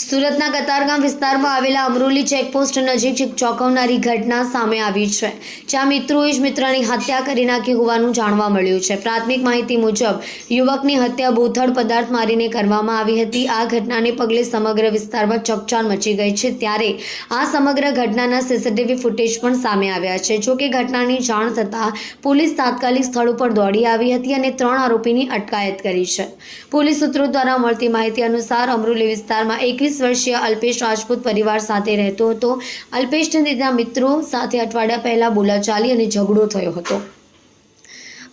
સુરતના કતારગામ વિસ્તારમાં આવેલા અમરોલી ચેકપોસ્ટ નજીક એક ચોંકાવનારી ઘટના સામે આવી છે, જ્યાં મિત્રોએ જ મિત્રની હત્યા કરી નાખી હોવાનું જાણવા મળ્યું છે. પ્રાથમિક માહિતી મુજબ, યુવકની હત્યા બોથડ પદાર્થ મારીને કરવામાં આવી હતી. આ ઘટનાને પગલે સમગ્ર વિસ્તારમાં ચકચાર મચી ગઈ છે. ત્યારે આ સમગ્ર ઘટનાના સીસીટીવી ફૂટેજ પણ સામે આવ્યા છે. જોકે ઘટનાની જાણ થતાં પોલીસ તાત્કાલિક સ્થળ ઉપર દોડી આવી હતી અને ત્રણ આરોપીની અટકાયત કરી છે. પોલીસ સૂત્રો દ્વારા મળતી માહિતી અનુસાર અમરોલી વિસ્તારમાં એકવીસ વર્ષીય અલ્પેશ રાજપૂત પરિવાર સાથે રહેતો હતો. અલ્પેશને તેના મિત્રો સાથે અઠવાડિયા પહેલા બોલાચાલી અને ઝઘડો થયો હતો.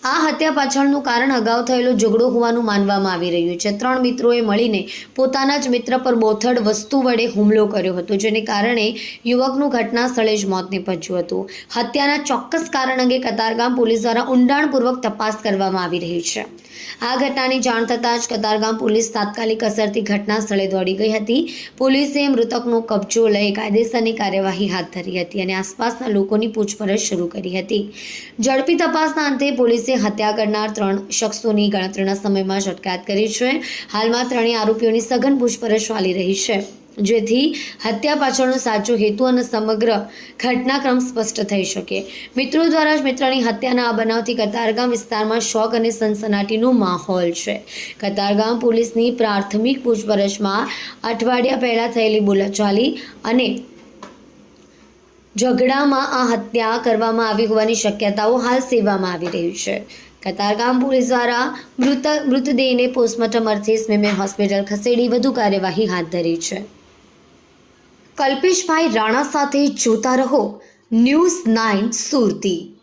આ હત્યા પાછળનું કારણ અગાઉ થયેલો ઝઘડો હોવાનું માનવામાં આવી રહ્યું છે. ત્રણ મિત્રોએ મળીને પોતાના જ મિત્ર પર બોથડ વસ્તુ વડે હુમલો કર્યો હતો, જેને કારણે યુવકનું ઘટના સ્થળે જ મોત નીપજ્યું હતું. હત્યાના ચોક્કસ કારણ અંગે કતારગામ પોલીસ દ્વારા ઊંડાણપૂર્વક તપાસ કરવામાં આવી રહી છે. આ ઘટનાની જાણ થતાં જ કતારગામ પોલીસ તાત્કાલિક અસરથી ઘટના સ્થળે દોડી ગઈ હતી. પોલીસે મૃતકનો કબજો લઈ કાયદેસરની કાર્યવાહી હાથ ધરી હતી અને આસપાસના લોકોની પૂછપરછ શરૂ કરી હતી. ઝડપી તપાસના અંતે પોલીસે હત્યા કરનાર ત્રણ શખ્સોની ગણતરીના સમયમાં અટકાયત કરી છે. હાલમાં ત્રણેય આરોપીઓની સઘન પૂછપરછ ચાલી રહી છે. જેથી હત્યા પાછળનો સાચો હેતુ અને સમગ્ર ઘટનાક્રમ સ્પષ્ટ થઈ શકે. મિત્રો દ્વારા જ મિત્રની હત્યાના આ બનાવથી કતારગામ વિસ્તારમાં શોક અને સનસનાટીનો માહોલ છે. કતારગામ પોલીસની પ્રાથમિક પૂછપરછમાં અઠવાડિયા પહેલાં થયેલી બોલાચાલી અને ઝઘડામાં આ હત્યા કરવામાં આવી હોવાની શક્યતાઓ હાલ સેવામાં આવી રહી છે. કતારગામ પોલીસ દ્વારા મૃત, મૃતદેહને પોસ્ટમોર્ટમ અર્થે સ્મીમેર હોસ્પિટલ ખસેડી વધુ કાર્યવાહી હાથ ધરી છે. કલ્પેશભાઈ રાણા સાથે જોતા રહો. ન્યૂઝ નાઇન સુરતી.